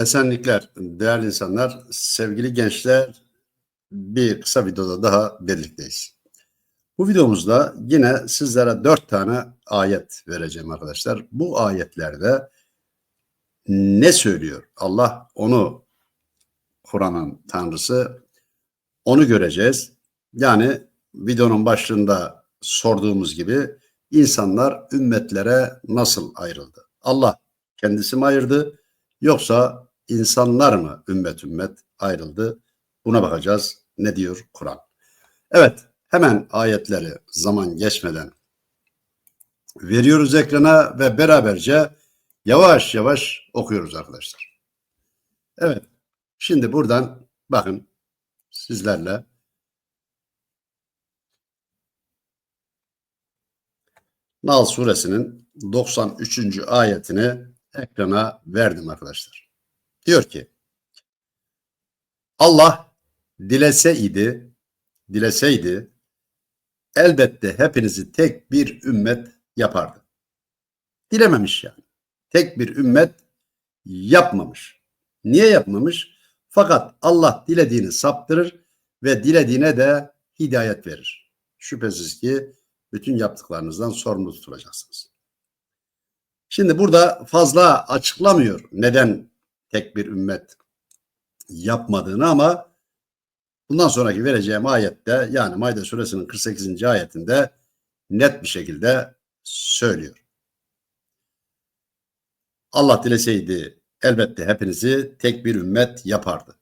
Esenlikler, değerli insanlar, sevgili gençler, bir kısa videoda daha birlikteyiz. Bu videomuzda yine sizlere dört tane ayet vereceğim arkadaşlar. Bu ayetlerde ne söylüyor? Allah onu Kur'an'ın tanrısı onu göreceğiz. Yani videonun başlığında sorduğumuz gibi insanlar ümmetlere nasıl ayrıldı? Allah kendisi mi ayırdı yoksa insanlar mı ümmet ümmet ayrıldı? Buna bakacağız. Ne diyor Kur'an? Evet, hemen ayetleri zaman geçmeden veriyoruz ekrana ve beraberce yavaş yavaş okuyoruz arkadaşlar. Evet, şimdi buradan bakın sizlerle Nal suresinin 93. ayetini ekrana verdim arkadaşlar. Diyor ki Allah dileseydi dileseydi elbette hepinizi tek bir ümmet yapardı. Dilememiş yani. Tek bir ümmet yapmamış. Niye yapmamış? Fakat Allah dilediğini saptırır ve dilediğine de hidayet verir. Şüphesiz ki bütün yaptıklarınızdan sorumlu tutulacaksınız. Şimdi burada fazla açıklamıyor neden tek bir ümmet yapmadığını ama bundan sonraki vereceğim ayette yani Maide suresinin 48. ayetinde net bir şekilde söylüyor. Allah dileseydi elbette hepinizi tek bir ümmet yapardı.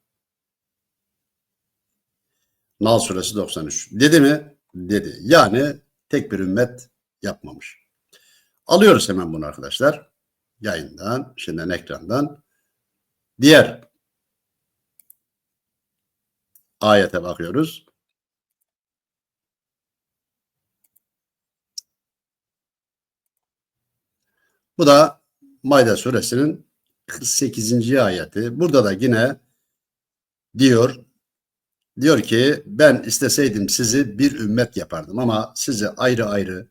Nal suresi 93. Dedi mi? Dedi. Yani tek bir ümmet yapmamış. Alıyoruz hemen bunu arkadaşlar. Yayından, şimdiden ekrandan. Diğer ayete bakıyoruz. Bu da Maide suresinin 48. ayeti. Burada da yine diyor diyor ki ben isteseydim sizi bir ümmet yapardım ama sizi ayrı ayrı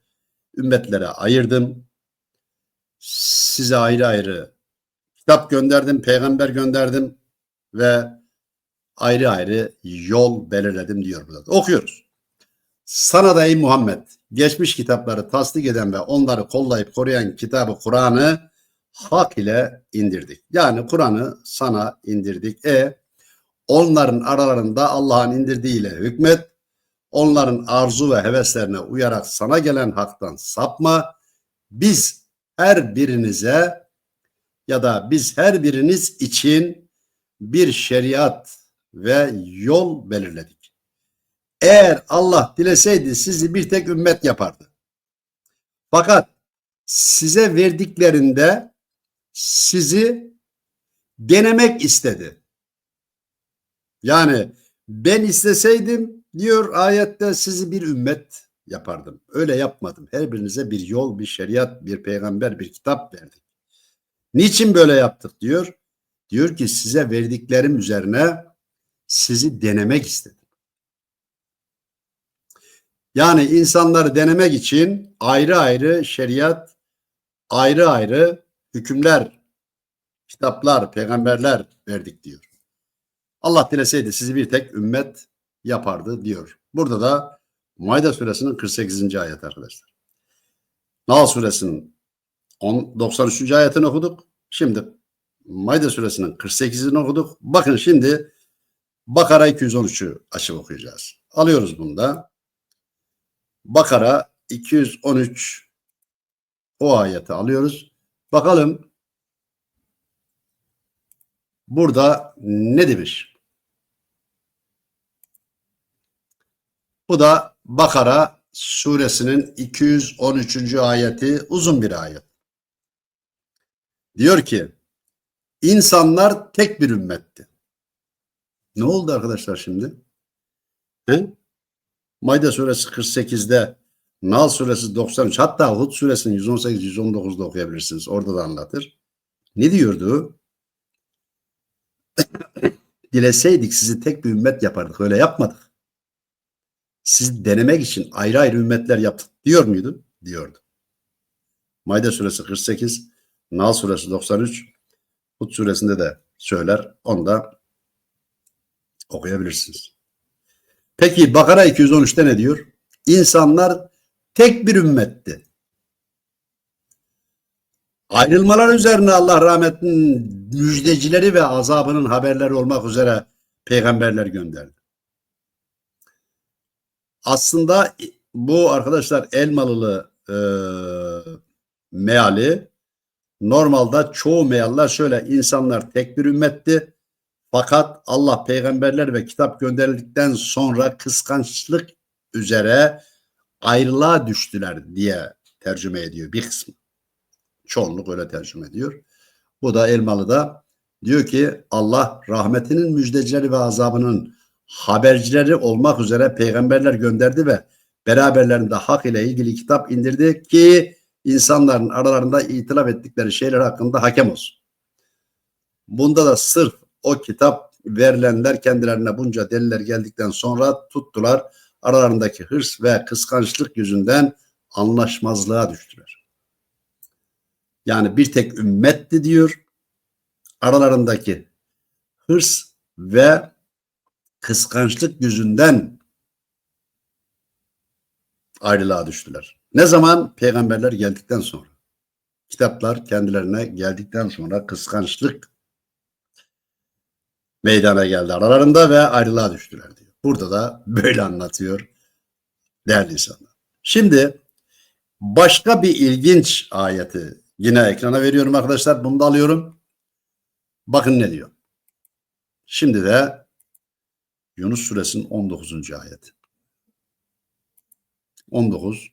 ümmetlere ayırdım. Size ayrı ayrı kitap gönderdim, peygamber gönderdim ve ayrı ayrı yol belirledim diyor burada. Okuyoruz. Sana da ey Muhammed geçmiş kitapları tasdik eden ve onları kollayıp koruyan kitabı Kur'an'ı hak ile indirdik. Yani Kur'an'ı sana indirdik. E onların aralarında Allah'ın indirdiğiyle hükmet Onların arzu ve heveslerine uyarak sana gelen haktan sapma. Biz her birinize ya da biz her biriniz için bir şeriat ve yol belirledik. Eğer Allah dileseydi sizi bir tek ümmet yapardı. Fakat size verdiklerinde sizi denemek istedi. Yani ben isteseydim Diyor ayette sizi bir ümmet yapardım. Öyle yapmadım. Her birinize bir yol, bir şeriat, bir peygamber, bir kitap verdik. Niçin böyle yaptık diyor. Diyor ki size verdiklerim üzerine sizi denemek istedim. Yani insanları denemek için ayrı ayrı şeriat, ayrı ayrı hükümler, kitaplar, peygamberler verdik diyor. Allah dileseydi sizi bir tek ümmet yapardı diyor. Burada da Maide suresinin 48. ayet arkadaşlar. Nahl suresinin 93. ayetini okuduk. Şimdi Maide suresinin 48'ini okuduk. Bakın şimdi Bakara 213'ü açıp okuyacağız. Alıyoruz bunu da. Bakara 213 o ayeti alıyoruz. Bakalım burada ne demiş? Bu da Bakara suresinin 213. ayeti uzun bir ayet. Diyor ki insanlar tek bir ümmetti. Ne oldu arkadaşlar şimdi? He? Mayda suresi 48'de Nal suresi 93 hatta Hud suresinin 118-119'da okuyabilirsiniz. Orada da anlatır. Ne diyordu? Dileseydik sizi tek bir ümmet yapardık. Öyle yapmadık siz denemek için ayrı ayrı ümmetler yaptık diyor muydu? Diyordu. Maide suresi 48, Nal suresi 93, Hud suresinde de söyler. Onu da okuyabilirsiniz. Peki Bakara 213'te ne diyor? İnsanlar tek bir ümmetti. Ayrılmalar üzerine Allah rahmetinin müjdecileri ve azabının haberleri olmak üzere peygamberler gönderdi. Aslında bu arkadaşlar Elmalılı e, meali normalde çoğu mealler şöyle insanlar tek bir ümmetti. Fakat Allah peygamberler ve kitap gönderildikten sonra kıskançlık üzere ayrılığa düştüler diye tercüme ediyor bir kısmı. Çoğunluk öyle tercüme ediyor. Bu da Elmalı'da diyor ki Allah rahmetinin müjdecileri ve azabının habercileri olmak üzere peygamberler gönderdi ve beraberlerinde hak ile ilgili kitap indirdi ki insanların aralarında itilaf ettikleri şeyler hakkında hakem olsun. Bunda da sırf o kitap verilenler kendilerine bunca deliller geldikten sonra tuttular. Aralarındaki hırs ve kıskançlık yüzünden anlaşmazlığa düştüler. Yani bir tek ümmetti diyor. Aralarındaki hırs ve kıskançlık yüzünden ayrılığa düştüler. Ne zaman? Peygamberler geldikten sonra. Kitaplar kendilerine geldikten sonra kıskançlık meydana geldi aralarında ve ayrılığa düştüler diyor. Burada da böyle anlatıyor değerli insanlar. Şimdi başka bir ilginç ayeti yine ekrana veriyorum arkadaşlar. Bunu da alıyorum. Bakın ne diyor. Şimdi de Yunus suresinin 19. ayeti. 19.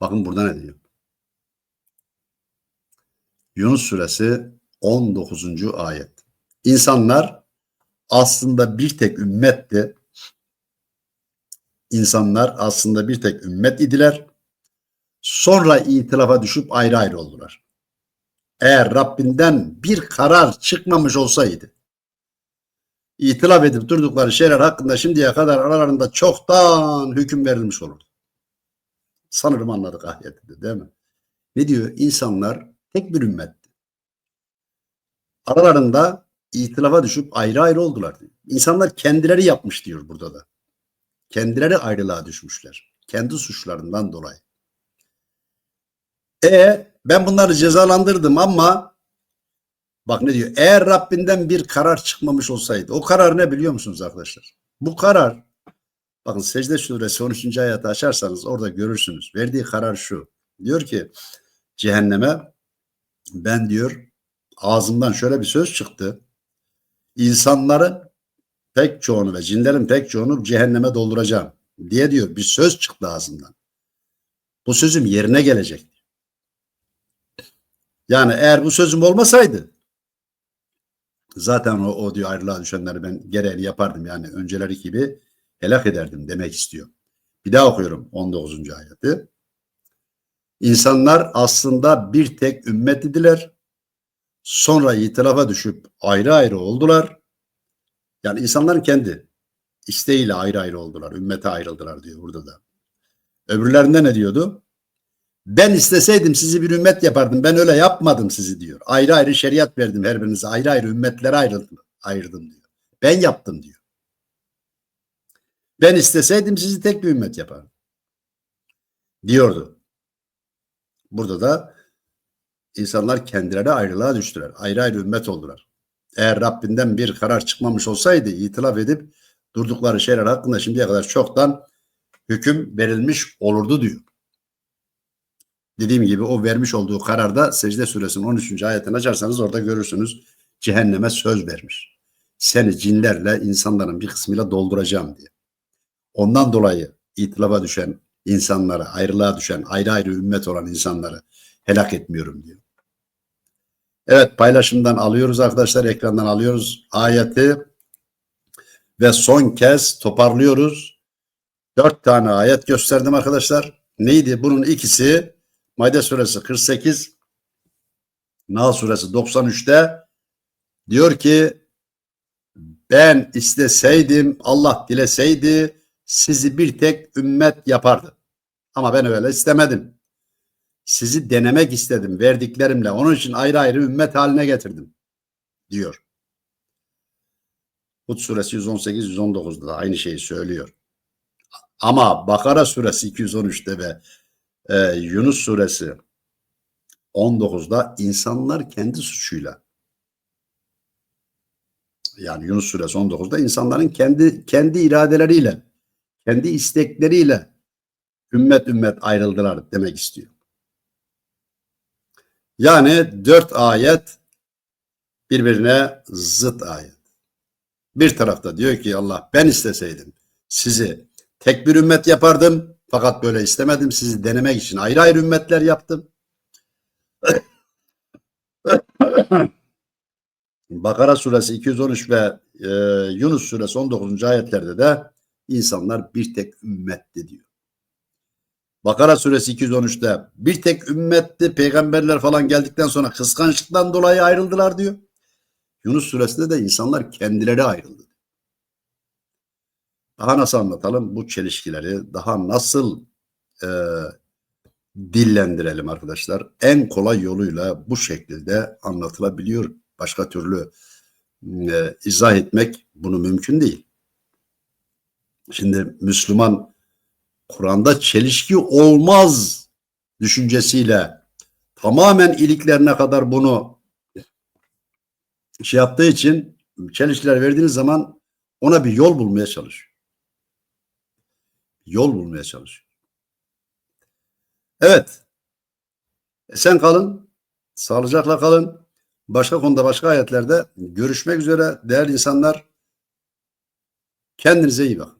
Bakın burada ne diyor. Yunus suresi 19. ayet. İnsanlar aslında bir tek ümmetti. İnsanlar aslında bir tek ümmet idiler. Sonra itilafa düşüp ayrı ayrı oldular. Eğer Rabbinden bir karar çıkmamış olsaydı, itilaf edip durdukları şeyler hakkında şimdiye kadar aralarında çoktan hüküm verilmiş olurdu. Sanırım anladık ayette değil mi? Ne diyor? İnsanlar tek bir ümmetti. Aralarında ihtilafa düşüp ayrı ayrı oldular diyor. İnsanlar kendileri yapmış diyor burada da. Kendileri ayrılığa düşmüşler. Kendi suçlarından dolayı. E ben bunları cezalandırdım ama bak ne diyor? Eğer Rabbinden bir karar çıkmamış olsaydı. O karar ne biliyor musunuz arkadaşlar? Bu karar bakın secde suresi 13. ayeti açarsanız orada görürsünüz. Verdiği karar şu. Diyor ki cehenneme ben diyor ağzımdan şöyle bir söz çıktı. İnsanların pek çoğunu ve cinlerin pek çoğunu cehenneme dolduracağım diye diyor bir söz çıktı ağzımdan. Bu sözüm yerine gelecek. Yani eğer bu sözüm olmasaydı zaten o, o diyor ayrılığa düşenleri ben gereğini yapardım. Yani önceleri gibi helak ederdim demek istiyor. Bir daha okuyorum 19. ayeti. İnsanlar aslında bir tek ümmet idiler. Sonra itilafa düşüp ayrı ayrı oldular. Yani insanların kendi isteğiyle ayrı ayrı oldular. Ümmete ayrıldılar diyor burada da. Öbürlerinde ne diyordu? Ben isteseydim sizi bir ümmet yapardım. Ben öyle yapmadım sizi diyor. Ayrı ayrı şeriat verdim her birinize. Ayrı ayrı ümmetlere ayrıldım, ayırdım diyor. Ben yaptım diyor. Ben isteseydim sizi tek bir ümmet yapardım. Diyordu. Burada da insanlar kendileri ayrılığa düştüler. Ayrı ayrı ümmet oldular. Eğer Rabbinden bir karar çıkmamış olsaydı itilaf edip durdukları şeyler hakkında şimdiye kadar çoktan hüküm verilmiş olurdu diyor. Dediğim gibi o vermiş olduğu kararda secde suresinin 13. ayetini açarsanız orada görürsünüz. Cehenneme söz vermiş. Seni cinlerle insanların bir kısmıyla dolduracağım diye. Ondan dolayı itilafa düşen insanları, ayrılığa düşen, ayrı ayrı ümmet olan insanları helak etmiyorum diyor. Evet paylaşımdan alıyoruz arkadaşlar ekrandan alıyoruz ayeti ve son kez toparlıyoruz. Dört tane ayet gösterdim arkadaşlar. Neydi? Bunun ikisi Maide suresi 48 Nahl suresi 93'te diyor ki ben isteseydim Allah dileseydi sizi bir tek ümmet yapardı. Ama ben öyle istemedim. Sizi denemek istedim verdiklerimle. Onun için ayrı ayrı ümmet haline getirdim. Diyor. Hud suresi 118-119'da da aynı şeyi söylüyor. Ama Bakara suresi 213'te ve e, Yunus suresi 19'da insanlar kendi suçuyla yani Yunus suresi 19'da insanların kendi kendi iradeleriyle, kendi istekleriyle ümmet ümmet ayrıldılar demek istiyor. Yani dört ayet birbirine zıt ayet. Bir tarafta diyor ki Allah ben isteseydim sizi tek bir ümmet yapardım fakat böyle istemedim sizi denemek için ayrı ayrı ümmetler yaptım. Bakara suresi 213 ve e, Yunus suresi 19. ayetlerde de insanlar bir tek ümmetti diyor. Bakara suresi 213'te bir tek ümmetti peygamberler falan geldikten sonra kıskançlıktan dolayı ayrıldılar diyor. Yunus suresinde de insanlar kendileri ayrıldı. Daha nasıl anlatalım bu çelişkileri? Daha nasıl e, dillendirelim arkadaşlar? En kolay yoluyla bu şekilde anlatılabiliyor. Başka türlü e, izah etmek bunu mümkün değil. Şimdi Müslüman Kur'an'da çelişki olmaz düşüncesiyle tamamen iliklerine kadar bunu şey yaptığı için çelişkiler verdiğiniz zaman ona bir yol bulmaya çalışıyor. Yol bulmaya çalışıyor. Evet. Sen kalın. Sağlıcakla kalın. Başka konuda başka ayetlerde görüşmek üzere değerli insanlar. Kendinize iyi bakın.